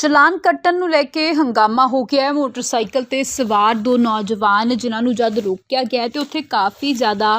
ਚਲਾਨ ਕੱਟਣ ਨੂੰ ਲੈ ਕੇ ਹੰਗਾਮਾ ਹੋ ਗਿਆ ਹੈ। ਮੋਟਰਸਾਈਕਲ ਤੇ ਸਵਾਰ ਦੋ ਨੌਜਵਾਨ, ਜਿਨ੍ਹਾਂ ਨੂੰ ਜਦ ਰੋਕਿਆ ਗਿਆ ਤੇ ਉੱਥੇ ਕਾਫੀ ਜ਼ਿਆਦਾ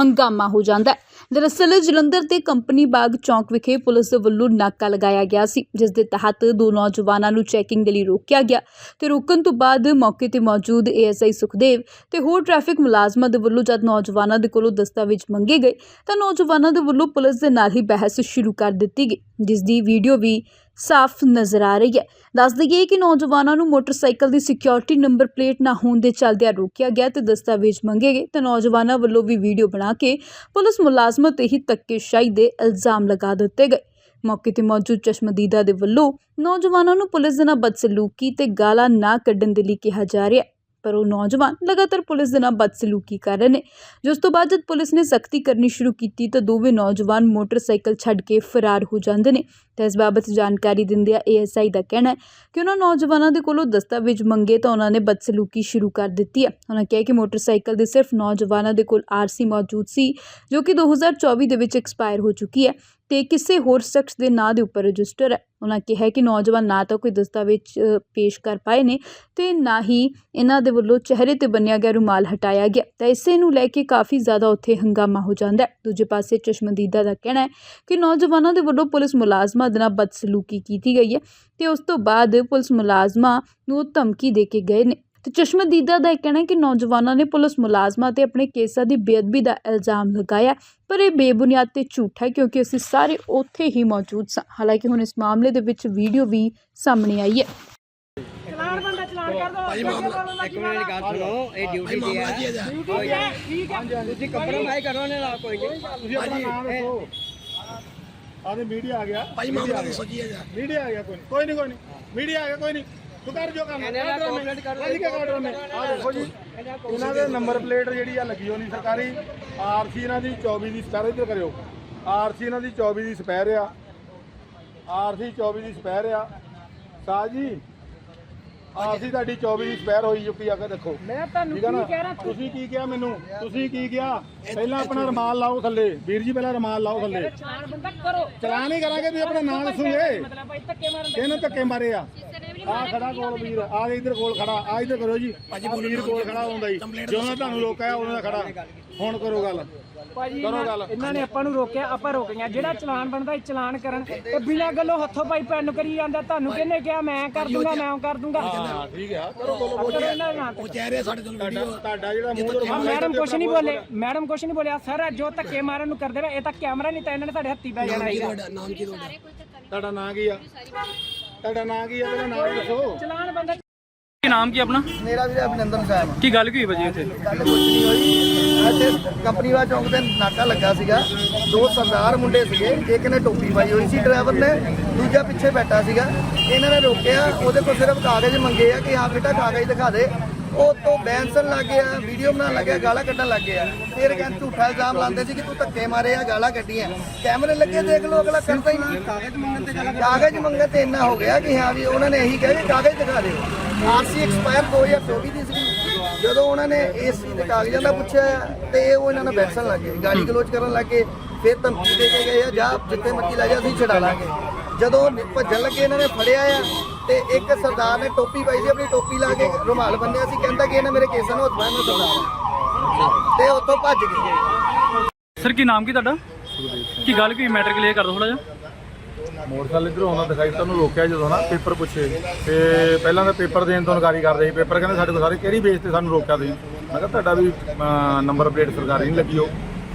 ਹੰਗਾਮਾ ਹੋ ਜਾਂਦਾ ਹੈ। ਦਰਅਸਲ ਜਲੰਧਰ ਦੇ ਕੰਪਨੀ ਬਾਗ ਚੌਂਕ ਵਿਖੇ ਪੁਲਿਸ ਦੇ ਵੱਲੋਂ ਨਾਕਾ ਲਗਾਇਆ ਗਿਆ ਸੀ, ਜਿਸ ਦੇ ਤਹਿਤ ਦੋ ਨੌਜਵਾਨਾਂ ਨੂੰ ਚੈਕਿੰਗ ਦੇ ਲਈ ਰੋਕਿਆ ਗਿਆ ਤੇ ਰੋਕਣ ਤੋਂ ਬਾਅਦ ਮੌਕੇ ਤੇ ਮੌਜੂਦ ਏਐਸਆਈ ਸੁਖਦੇਵ ਤੇ ਹੋਰ ਟ੍ਰੈਫਿਕ ਮੁਲਾਜ਼ਮਾਂ ਦੇ ਵੱਲੋਂ ਜਦ ਨੌਜਵਾਨਾਂ ਦੇ ਕੋਲੋਂ ਦਸਤਾਵੇਜ਼ ਮੰਗੇ ਗਏ, ਤਾਂ ਨੌਜਵਾਨਾਂ ਦੇ ਵੱਲੋਂ ਪੁਲਿਸ ਦੇ ਨਾਲ ਹੀ ਬਹਿਸ ਸ਼ੁਰੂ ਕਰ ਦਿੱਤੀ ਗਈ। ਜਿਸ ਦੀ ਵੀਡੀਓ ਵੀ ਸਾਫ਼ ਨਜ਼ਰ ਆ ਰਹੀ ਹੈ। ਦੱਸ ਦਈਏ ਕਿ ਨੌਜਵਾਨਾਂ ਨੂੰ ਮੋਟਰਸਾਈਕਲ ਦੀ ਸਿਕਿਉਰਿਟੀ ਨੰਬਰ ਪਲੇਟ ਨਾ ਹੋਣ ਦੇ ਚਲਦਿਆਂ ਰੋਕਿਆ ਗਿਆ ਤੇ ਦਸਤਾਵੇਜ਼ ਮੰਗੇ ਗਏ ਤੇ ਨੌਜਵਾਨਾਂ ਵੱਲੋਂ ਵੀ ਵੀਡੀਓ ਬਣਾ ਕੇ ਪੁਲਿਸ ਮੁਲਾਜ਼ਮਾਂ ਤੇ ਹੀ ਧੱਕੇਸ਼ਾਹੀ ਦੇ ਇਲਜ਼ਾਮ ਲਗਾ ਦਿੱਤੇ ਗਏ। ਮੌਕੇ ਤੇ ਮੌਜੂਦ ਚਸ਼ਮਦੀਦਾ ਦੇ ਵੱਲੋਂ ਨੌਜਵਾਨਾਂ ਨੂੰ ਪੁਲਿਸ ਦੇ ਨਾਲ ਬਦਸਲੂਕੀ ਤੇ ਗਾਲਾਂ ਨਾ ਕੱਢਣ ਦੇ ਲਈ ਕਿਹਾ ਜਾ ਰਿਹਾ ਹੈ। ਪਰ ਉਹ ਨੌਜਵਾਨ ਲਗਾਤਾਰ ਪੁਲਿਸ ਦੇ ਨਾਲ ਬਦਸਲੂਕੀ ਕਰ ਰਹੇ ਨੇ। ਜਿਸ ਤੋਂ ਬਾਅਦ ਜਦ ਪੁਲਿਸ ਨੇ ਸਖਤੀ ਕਰਨੀ ਸ਼ੁਰੂ ਕੀਤੀ, ਤਾਂ ਦੋਵੇਂ ਨੌਜਵਾਨ ਮੋਟਰਸਾਈਕਲ ਛੱਡ ਕੇ ਫਰਾਰ ਹੋ ਜਾਂਦੇ ਨੇ। ਤਾਂ ਇਸ ਬਾਬਤ ਜਾਣਕਾਰੀ ਦਿੰਦਿਆਂ ਏਐਸਆਈ ਦਾ ਕਹਿਣਾ ਹੈ ਕਿ ਉਹਨਾਂ ਨੌਜਵਾਨਾਂ ਦੇ ਕੋਲੋਂ ਦਸਤਾਵੇਜ਼ ਮੰਗੇ ਤਾਂ ਉਹਨਾਂ ਨੇ ਬਦਸਲੂਕੀ ਸ਼ੁਰੂ ਕਰ ਦਿੱਤੀ ਹੈ। ਉਹਨਾਂ ਕਿਹਾ ਕਿ ਮੋਟਰਸਾਈਕਲ ਦੇ ਸਿਰਫ ਨੌਜਵਾਨਾਂ ਦੇ ਕੋਲ ਆਰਸੀ ਮੌਜੂਦ ਸੀ, ਜੋ ਕਿ 2024 ਦੇ ਵਿੱਚ ਐਕਸਪਾਇਰ ਹੋ ਚੁੱਕੀ ਹੈ। ਤੇ ਕਿਸੇ ਹੋਰ ਸ਼ਖਸ ਦੇ ਨਾਂ ਦੇ ਉੱਪਰ ਰਜਿਸਟਰ ਹੈ। ਉਹਨਾਂ ਕਿਹਾ ਕਿ ਨੌਜਵਾਨ ਨਾ ਤਾਂ ਕੋਈ ਦਸਤਾਵੇਜ਼ ਪੇਸ਼ ਕਰ ਪਾਏ ਨੇ ਤੇ ਨਾ ਹੀ ਇਹਨਾਂ ਦੇ ਵੱਲੋਂ ਚਿਹਰੇ ਤੇ ਬੰਨਿਆ ਗਿਆ ਰੁਮਾਲ ਹਟਾਇਆ ਗਿਆ। ਤਾਂ ਇਸੇ ਨੂੰ ਲੈ ਕੇ ਕਾਫੀ ਜ਼ਿਆਦਾ ਉੱਥੇ ਹੰਗਾਮਾ ਹੋ ਜਾਂਦਾ ਹੈ। ਦੂਜੇ ਪਾਸੇ ਚਸ਼ਮਦੀਦਾ ਦਾ ਕਹਿਣਾ ਹੈ ਕਿ ਨੌਜਵਾਨਾਂ ਦੇ ਵੱਲੋਂ ਪੁਲਿਸ ਮੁਲਾਜ਼ਮਾਂ ਦੇ ਨਾਲ ਬਦਸਲੂਕੀ ਕੀਤੀ ਗਈ ਹੈ ਤੇ ਉਸ ਤੋਂ ਬਾਅਦ ਪੁਲਿਸ ਮੁਲਾਜ਼ਮਾਂ ਨੂੰ ਧਮਕੀ ਦੇ ਕੇ ਗਏ ਨੇ। ਤੇ ਚਸ਼ਮਦੀਦਾ ਦਾ ਇਹ ਕਹਿਣਾ ਹੈ ਕਿ ਨੌਜਵਾਨਾਂ ਨੇ ਪੁਲਿਸ ਮੁਲਾਜ਼ਮਾਂ ਤੇ ਆਪਣੇ ਕੇਸਾਂ ਦੀ ਬੇਅਦਬੀ ਦਾ ਇਲਜ਼ਾਮ ਲਗਾਇਆ ਪਰ ਇਹ ਬੇਬੁਨਿਆਦ ਤੇ ਝੂਠ ਹੈ ਕਿਉਂਕਿ ਅਸੀਂ ਸਾਰੇ ਉੱਥੇ ਹੀ ਮੌਜੂਦ ਸਾਂ। ਹਾਲਾਂਕਿ ਹੁਣ ਇਸ ਮਾਮਲੇ ਦੇ ਵਿੱਚ ਵੀਡੀਓ ਵੀ ਸਾਹਮਣੇ ਆਈ ਹੈ। ਚਲਾਨ ਬੰਦਾ ਚਲਾਨ ਕਰ ਦੋ। ਭਾਈ ਮਾਮਲਾ ਇੱਕ ਮਿੰਟ ਦੀ ਗੱਲ ਸੁਣੋ ਇਹ ਡਿਊਟੀ ਤੇ ਹੈ। ਠੀਕ ਹੈ ਠੀਕ ਹੈ। ਤੁਸੀਂ ਕੰਪਰੋਮਾਈਜ਼ ਕਰੋ ਨੇ ਨਾਲ ਕੋਈ ਨਹੀਂ। ਤੁਸੀਂ ਆਪਣਾ ਨਾਮ ਦੱਸੋ। ਆਦੇ ਮੀਡੀਆ ਆ ਗਿਆ। ਭਾਈ ਮਾਮਲਾ ਦੱਸੋ ਜੀ ਮੀਡੀਆ ਆ ਗਿਆ ਕੋਈ ਨਹੀਂ ਕੋਈ ਨਹੀਂ ਮੀਡੀਆ ਆ ਗਿਆ ਕੋਈ ਨਹੀਂ ਕਰ ਜੋ ਕੰਮ। ਅਸੀਂ ਕੀ ਕਰ ਰਹੇ ਆ ਦੇਖੋ ਜੀ ਇਹਨਾਂ ਦੇ ਨੰਬਰ ਪਲੇਟ ਜਿਹੜੀ ਆ ਲੱਗੀ ਹੋਣੀ ਸਰਕਾਰੀ ਆਰਸੀ ਇਹਨਾਂ ਦੀ 24 ਦੀ ਸਪੈਰ ਇੱਧਰ ਕਰਿਓ। ਆਰਸੀ ਇਹਨਾਂ ਦੀ 24 ਦੀ ਸਪੈਰ ਆ। ਆਰਸੀ 24 ਦੀ ਸਪੈਰ ਆ। ਸਾਜ ਜੀ ਆਰਸੀ ਤੁਹਾਡੀ 24 ਦੀ ਸਪੈਰ ਹੋਈ ਚੁੱਕੀ ਆ ਕੇ ਦੇਖੋ। ਮੈਂ ਤੁਹਾਨੂੰ ਨਾ ਕੀ ਕਹਿ ਰਿਹਾ ਤੁਸੀਂ ਕੀ ਕਿਹਾ ਮੈਨੂੰ? ਤੁਸੀਂ ਕੀ ਕਿਹਾ? ਪਹਿਲਾਂ ਆਪਣਾ ਰਮਾਲ ਲਾਓ ਥੱਲੇ। ਵੀਰ ਜੀ ਪਹਿਲਾਂ ਰਮਾਲ ਲਾਓ ਥੱਲੇ। ਚਲਾਨ ਬੰਦਾ ਕਰੋ। ਚਲਾਨ ਹੀ ਕਰਾਂਗੇ ਤੁਸੀਂ ਆਪਣਾ ਨਾਮ ਦੱਸੋਗੇ ਮਤਲਬ ਭਾਈ ਧੱਕੇ ਮਾਰਨ ਕਿਹਨੂੰ ਧੱਕੇ ਮਾਰੇ ਆ? ਆ ਖੜਾ ਕੋਲ ਵੀਰ ਆ ਇਧਰ ਕੋਲ ਖੜਾ ਆ ਇਧਰ ਕਰੋ ਜੀ। ਵੀਰ ਕੋਲ ਖੜਾ ਹੁੰਦਾ ਜੀ। ਜਦੋਂ ਦਾ ਤੁਹਾਨੂੰ ਰੋਕਿਆ ਉਹਨਾਂ ਦਾ ਖੜਾ। ਹੁਣ ਕਰੋ ਗੱਲ। ਭਾਜੀ ਕਰੋ ਗੱਲ। ਇਹਨਾਂ ਨੇ ਆਪਾਂ ਨੂੰ ਰੋਕਿਆ ਆਪਾਂ ਰੁਕ ਗਏ ਜਿਹੜਾ ਚਲਾਨ ਬਣਦਾ ਇਹ ਚਲਾਨ ਕਰਨ। ਤੇ ਬਿਨਾਂ ਗੱਲੋਂ ਹੱਥੋਂ ਪਾਈ ਪੈਨ ਕਰੀ ਜਾਂਦਾ। ਤੁਹਾਨੂੰ ਕਿਹਨੇ ਕਿਹਾ? ਮੈਂ ਕਰ ਦੂੰਗਾ ਮੈਂ ਉਹ ਕਰ ਦੂੰਗਾ। ਹਾਂ ਠੀਕ ਆ ਕਰੋ ਬੋਲੋ ਇਹਨਾਂ ਦੇ ਨਾਂ ਤੇ। ਤੁਹਾਡਾ ਤੁਹਾਡਾ ਜਿਹੜਾ ਮੂੰਹ ਤੋਂ ਮੈਡਮ ਕੁਛ ਨਹੀਂ ਬੋਲੇ। ਮੈਡਮ ਕੁਛ ਨਹੀਂ ਬੋਲਿਆ। ਸਰ ਜੋ ਧੱਕੇ ਮਾਰਨ ਨੂੰ ਕਰਦੇ ਵੇ ਇਹ ਤਾਂ ਕੈਮਰਾ ਨਹੀਂ ਤਾਂ ਇਹਨਾਂ ਨੇ ਤੁਹਾਡੇ ਹੱਥੀ ਪੈ ਜਾਣਾ ਹੈਗਾ। ਤੁਹਾਡਾ? ਨਾਂ ਕੀ ਆ? ਤੁਹਾਡਾ ਨਾਂ ਕੀ ਆ? ਪਹਿਲਾਂ ਨਾਮ ਦੱਸੋ। ਚਲਾਨ ਬੰਦਾ ਕੀ ਨਾਮ ਕੀ ਆਪਣਾ? ਮੇਰਾ ਵੀਰੇ ਅਭਿਨੰਦਨ ਸਾਹਿਬ। ਕੀ ਗੱਲ ਕੀ ਹੋਈ ਭਾਜੀ ਇੱਥੇ ਗੱਲ ਕੁਝ ਨਹੀਂ ਹੋਈ। ਇੱਥੇ ਕੰਪਨੀ ਵਾ ਚੌਂਕ ਤੇ ਨਾਕਾ ਲੱਗਾ ਸੀਗਾ। ਦੋ ਸਰਦਾਰ ਮੁੰਡੇ ਸੀਗੇ ਇੱਕ ਨੇ ਟੋਪੀ ਪਾਈ ਹੋਈ ਸੀ ਡਰਾਈਵਰ ਨੇ ਦੂਜਾ ਪਿੱਛੇ ਬੈਠਾ ਸੀਗਾ। ਇਹਨਾਂ ਨੇ ਰੋਕਿਆ ਉਹਦੇ ਕੋਲ ਸਿਰਫ ਕਾਗਜ਼ ਮੰਗੇ ਆ ਕਿ ਹਾਂ ਬੇਟਾ ਕਾਗਜ਼ ਦਿਖਾ ਦੇ। ਉਹ ਤੋਂ ਬੈਂਸਨ ਲੱਗ ਗਿਆ ਵੀਡੀਓ ਬਣਾਉਣ ਲੱਗਿਆ ਗਾਲਾਂ ਕੱਢਣ ਲੱਗ ਗਿਆ। ਫਿਰ ਕਹਿੰਦੇ ਝੂਠਾ ਇਲਜ਼ਾਮ ਲਾਉਂਦੇ ਸੀ ਕਿ ਤੂੰ ਧੱਕੇ ਮਾਰੇ ਆ ਗਾਲਾਂ ਕੱਢੀਆਂ। ਕੈਮਰੇ ਲੱਗੇ ਦੇਖ ਲਓ ਅਗਲਾ ਕਰਦਾ ਹੀ ਨਹੀਂ। ਕਾਗਜ਼ ਮੰਗਣ ਤੇ ਗੱਲ ਕਾਗਜ਼ ਮੰਗੇ ਤੇ ਇੰਨਾ ਹੋ ਗਿਆ ਕਿ ਹਾਂ ਵੀ ਉਹਨਾਂ ਨੇ ਇਹੀ ਕਿਹਾ ਕਿ ਕਾਗਜ਼ ਦਿਖਾ ਦਿਓ। ਆਰਸੀ ਐਕਸਪਾਇਰ 2024 ਦੀ ਸੀ ਜਦੋਂ ਉਹਨਾਂ ਨੇ ਇਸ ਚੀਜ਼ ਦੇ ਕਾਗਜ਼ਾਂ ਦਾ ਪੁੱਛਿਆ ਤੇ ਉਹ ਇਹਨਾਂ ਨਾਲ ਬੈਠਣ ਲੱਗੇ ਗਾਲੀ ਗਲੋਚ ਕਰਨ ਲੱਗੇ ਫਿਰ ਧਮਕੀ ਦੇ ਕੇ ਗਏ ਆ ਜਾ ਜਿੱਥੇ ਮਰਜ਼ੀ ਲੈ ਜਾ ਅਸੀਂ ਛਡਾ ਲਾਂਗੇ। ਜਦੋਂ ਭੱਜਣ ਲੱਗੇ ਇਹਨਾਂ ਨੇ ਫੜਿਆ ਆ ਤੇ ਇੱਕ ਸਰਦਾਰ ਨੇ ਟੋਪੀ ਪਾਈ ਸੀ ਆਪਣੀ ਟੋਪੀ ਲਾ ਕੇ ਰੁਮਾਲ ਬੰਨਿਆ ਸੀ ਕਹਿੰਦਾ ਕਿ ਇਹਨਾਂ ਮੇਰੇ ਕੇਸਾਂ ਨੂੰ ਹੱਥ ਪਾਇਆ ਮੈਂ ਸਰਦਾਰ ਤੇ ਉੱਥੋਂ ਭੱਜ ਗਏ। ਸਰ ਕੀ ਨਾਮ ਕੀ ਤੁਹਾਡਾ? ਕੀ ਗੱਲ ਕੀ ਮੈਟਰ ਕਲੀਅਰ ਕਰ ਦੋ ਥੋੜਾ ਜਿਹਾ। ਮੋਟਰਸਾਈਕਲ ਇਧਰੋਂ ਆਉਂਦਾ ਦਿਖਾਈ ਤੁਹਾਨੂੰ ਰੋਕਿਆ ਜਦੋਂ ਨਾ ਪੇਪਰ ਪੁੱਛੇ। ਤੇ ਪਹਿਲਾਂ ਤਾਂ ਪੇਪਰ ਦੇਣ ਤੋਂ ਇਨਕਾਰੀ ਕਰਦੇ ਸੀ ਪੇਪਰ ਕਹਿੰਦੇ ਸਾਡੇ ਕੋਲ ਸਾਰੇ ਕਿਹੜੀ ਬੇਸ ਤੇ ਸਾਨੂੰ ਰੋਕਿਆ ਤੁਸੀਂ? ਮੈਂ ਕਿਹਾ ਤੁਹਾਡਾ ਵੀ ਨੰਬਰ ਪਲੇਟ ਸਰਕਾਰੀ ਨਹੀਂ ਲੱਗੀ ਹੋ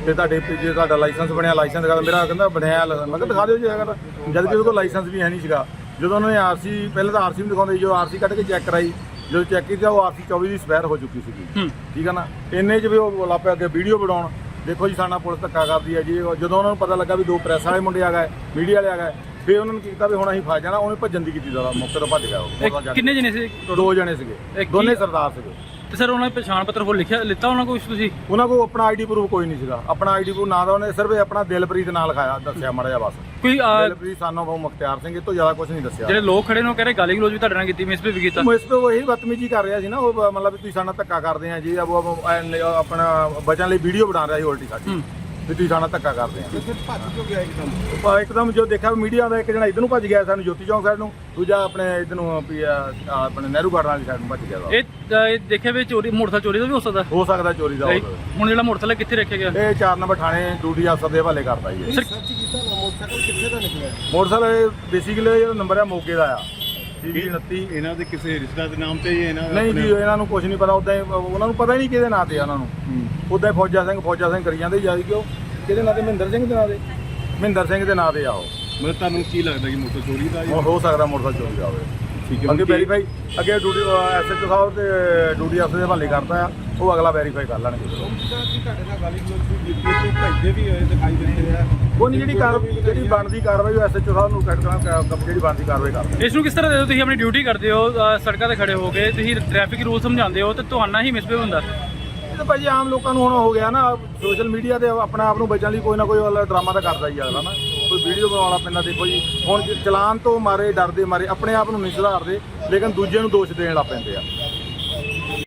ਤੇ ਤੁਹਾਡੇ ਵੀ ਜੇ ਤੁਹਾਡਾ ਲਾਇਸੈਂਸ ਬਣਿਆ ਲਾਇਸੈਂਸ ਦਿਖਾ। ਮੇਰਾ ਕਹਿੰਦਾ ਬਣਿਆ ਮੈਂ ਕਿਹਾ ਦਿਖਾ ਦਿਓ ਜੀ ਹੈਗਾ ਜਦ ਕਿ ਉਹਦੇ ਕੋਲ ਲਾਇਸੈਂਸ ਵੀ ਹੈ ਨਹੀਂ ਸੀਗਾ। ਜਦੋਂ ਉਹਨਾਂ ਨੇ ਆਰਸੀ ਪਹਿਲਾਂ ਤਾਂ ਆਰਸੀ ਨੂੰ ਦਿਖਾਉਂਦੇ ਜਦੋਂ ਆਰਸੀ ਕੱਢ ਕੇ ਚੈੱਕ ਕਰਾਈ ਜਦੋਂ ਚੈੱਕ ਕੀਤਾ ਉਹ ਆਰਸੀ 24 ਦੀ ਸਪੈਰ ਹੋ ਚੁੱਕੀ ਸੀਗੀ। ਠੀਕ ਹੈ ਨਾ? ਇੰਨੇ ਚ ਵੀ ਉਹ ਲਾਪੇ ਅੱਗੇ ਵੀਡੀਓ ਬਣਾਉਣ। ਦੇਖੋ ਜੀ ਸਾਡਾ ਪੁਲਿਸ ਧੱਕਾ ਕਰਦੀ ਹੈ ਜੀ। ਜਦੋਂ ਉਹਨਾਂ ਨੂੰ ਪਤਾ ਲੱਗਾ ਵੀ ਦੋ ਪ੍ਰੈਸ ਵਾਲੇ ਮੁੰਡੇ ਆ ਗਏ ਮੀਡੀਆ ਵਾਲੇ ਆ ਗਏ ਫਿਰ ਉਹਨਾਂ ਨੂੰ ਕੀਤਾ ਵੀ ਹੁਣ ਅਸੀਂ ਫਸ ਜਾਣਾ ਉਹਨੇ ਭੱਜਣ ਦੀ ਕੀਤੀ ਜ਼ਿਆਦਾ ਮੌਕੇ ਤੋਂ ਭੱਜ ਗਿਆ ਉਹ। ਕਿੰਨੇ ਜਣੇ ਸੀ? ਦੋ ਜਣੇ ਸੀਗੇ। ਦੋਨੇ ਸਰਦਾਰ ਸੀਗੇ। ਤੇ ਸਰ ਉਹਨਾਂ ਨੇ ਪਛਾਣ ਪੱਤਰ ਹੋਰ ਲਿਖਿਆ ਲਿੱਤਾ ਉਹਨਾਂ ਕੋਲ ਤੁਸੀਂ? ਉਹਨਾਂ ਕੋਲ ਆਪਣਾ ਆਈਡੀ ਪ੍ਰੂਫ ਕੋਈ ਨਹੀਂ ਸੀਗਾ। ਆਪਣਾ ਆਈਡੀ ਪ੍ਰੂਫ ਨਾ ਤਾਂ ਉਹਨੇ ਸਿਰਫ ਆਪਣਾ ਦਿਲਪ੍ਰੀਤ ਨਾਲ ਲਿਖਾਇਆ ਦੱਸਿਆ ਮਾੜਾ ਜਿਹਾ ਬਸ। ਕੋਈ ਅਹ, ਦਿਲਪ੍ਰੀਤ ਸਾਨੂੰ ਉਹ ਮੁਖਤਿਆਰ ਸਿੰਘ ਇਹ ਤੋਂ ਜ਼ਿਆਦਾ ਕੁਝ ਨਹੀਂ ਦੱਸਿਆ। ਜਿਹੜੇ ਲੋਕ ਖੜੇ ਨੇ ਉਹ ਕਹਿੰਦੇ ਗਾਲੀ ਗਲੋਚ ਵੀ ਤੁਹਾਡੇ ਨਾਲ ਕੀਤੀ ਮਿਸ ਵੀ ਕੀਤਾ। ਉਹ ਇਸ ਤੋਂ ਬਦਤਮੀਜੀ ਕਰ ਰਿਹਾ ਸੀ ਨਾ ਉਹ ਮਤਲਬ ਵੀ ਤੁਸੀਂ ਸਾਡੇ ਧੱਕਾ ਕਰਦੇ ਆ ਜੀ ਉਹ ਉਹ ਉਹ ਆਪਣਾ ਬਚਣ ਲਈ ਵੀਡੀਓ ਬਣਾ ਰਿਹਾ ਸੀ ਉਲਟੀ ਸਾਡੀ। ਹੂੰ। ਵੀ ਤੁਸੀਂ ਸਾਡਾ ਧੱਕਾ ਕਰਦੇ ਆ ਫਿਰ ਭੱਜ ਕਿਉਂ ਗਿਆ ਇੱਕਦਮ ਇੱਕਦਮ ਜੋ ਦੇਖਿਆ ਮੀਡੀਆ ਦਾ ਇੱਕ ਜਣਾ ਇਧਰ ਨੂੰ ਭੱਜ ਗਿਆ ਸਾਨੂੰ ਜੋਤੀ ਚੌਂਕ ਸਾਈਡ ਨੂੰ ਦੂਜਾ ਆਪਣੇ ਇਧਰ ਨੂੰ ਵੀ ਆ, ਆ ਆਪਣੇ ਨਹਿਰੂ ਗਾਰਡਨ ਵਾਲੀ ਸਾਈਡ ਨੂੰ ਭੱਜ ਗਿਆ ਵਾ। ਇਹ ਅ, ਇਹ ਦੇਖਿਆ ਵੀ ਚੋਰੀ ਮੋਟਰਸਾਈਕਲ ਚੋਰੀ ਦਾ ਵੀ ਹੋ ਸਕਦਾ ਹੋ ਸਕਦਾ ਚੋਰੀ ਦਾ ਹੋਵੇ। ਹੁਣ ਜਿਹੜਾ ਮੋਟਰਸਾਈਕਲ ਕਿੱਥੇ ਰੱਖਿਆ ਗਿਆ ਇਹ 4 ਨੰਬਰ ਥਾਣੇ ਡਿਊਟੀ ਅਫਸਰ ਦੇ ਹਵਾਲੇ ਕਰਦਾ ਜੀ ਇਹ। ਸਰ ਮੋਟਰਸਾਈਕਲ ਬੇਸਿਕਲੀ ਜਿਹੜਾ ਨੰਬਰ ਹੈ ਮੋਗੇ ਦਾ ਆ ਜੀ 29 ਇਹਨਾਂ ਦੇ ਕਿਸੇ ਰਿਸ਼ਤਾ ਦੇ ਨਾਮ ਤੇ ਹੀ ਇਹਨਾਂ ਦਾ ਨਹੀਂ ਜੀ ਇਹਨਾਂ ਨੂੰ ਕੁਝ ਨਹੀਂ ਪਤਾ ਉਦਾਂ ਉਹਨਾਂ ਨੂੰ ਪਤਾ ਹੀ ਨਹੀਂ ਕਿਹਦੇ ਨਾਂ ਤੇ ਆ ਉਹਨਾਂ ਨੂੰ। ਉਦਾਂ ਹੀ ਫੌਜਾ ਸਿੰਘ ਫੌਜਾ ਸਿੰਘ ਕਰੀ ਜਾਂਦੇ ਜਦ ਕਿ ਉਹ ਕਿਹਦੇ ਨਾਂ ਤੇ? ਮਹਿੰਦਰ ਸਿੰਘ ਦੇ ਨਾਂ ਤੇ। ਮਹਿੰਦਰ ਸਿੰਘ ਦੇ ਨਾਂ ਤੇ ਆ ਉਹ। ਮਤਲਬ ਤੁਹਾਨੂੰ ਕੀ ਲੱਗਦਾ ਕਿ ਮੋਟਰ ਚੋਰੀ ਦਾ ਹੋ- ਹੋ ਸਕਦਾ ਮੋਟਰਸਾਈਕਲ ਚੋਰੀ ਦਾ ਹੋਵੇ। ਠੀਕ ਅੱਗੇ ਵੈਰੀਫਾਈ ਅੱਗੇ ਡਿਊਟੀ ਐਸਐਚਓ ਸਾਹਿਬ ਤੇ ਡਿਊਟੀ ਅਫਸਰ ਦੇ ਹਵਾਲੇ ਕਰਤਾ ਆ ਉਹ ਅਗਲਾ ਵੈਰੀਫਾਈ ਕਰ ਲੈਣਗੇ। ਆ। ਉਹ ਨਹੀਂ ਜਿਹੜੀ ਕਾਰ ਜਿਹੜੀ ਬਣਦੀ ਕਾਰਵਾਈ ਉਹ ਐਸਐਚਓ ਸਾਹਿਬ ਨੂੰ ਕੱਟਣਾ ਜਿਹੜੀ ਬਣਦੀ ਕਾਰਵਾਈ ਕਰ ਇਸ ਨੂੰ ਕਿਸ ਤਰ੍ਹਾਂ ਦੇ ਤੁਸੀਂ ਆਪਣੀ ਡਿਊਟੀ ਕਰਦੇ ਹੋ ਅ, ਸੜਕਾਂ ਤੇ ਖੜੇ ਹੋ ਕੇ ਤੁਸੀਂ ਟ੍ਰੈਫਿਕ ਰੂਲ ਸਮਝਾਉਂਦੇ ਹੋ ਤੇ ਤੁਹਾਡਾ ਹੀ ਮਿਸਬਿਹੇਵ ਹੁੰਦਾ। ਇਹ ਤਾਂ ਭਾਜੀ ਆਮ ਲੋਕਾਂ ਨੂੰ ਹੁਣ ਹੋ ਗਿਆ ਨਾ ਸੋਸ਼ਲ ਮੀਡੀਆ ਤੇ ਆਪਣੇ ਆਪ ਨੂੰ ਬਚਣ ਲਈ ਕੋਈ ਨਾ ਕੋਈ ਡਰਾਮਾ ਤਾਂ ਕਰਦਾ ਹੀ ਅਗਲਾ ਨਾ ਕੋਈ ਵੀਡੀਓ ਬਣਾਉਣਾ ਪੈਂਦਾ ਦੇਖੋ ਜੀ। ਹੁਣ ਚਲਾਨ ਤੋਂ ਮਾਰੇ, ਡਰਦੇ ਮਾਰੇ, ਆਪਣੇ ਆਪ ਨੂੰ ਨਹੀਂ ਸੁਧਾਰਦੇ, ਲੇਕਿਨ ਦੂਜੇ ਨੂੰ ਦੋਸ਼ ਦੇਣ ਲੱਗ ਪੈਂਦੇ ਆ।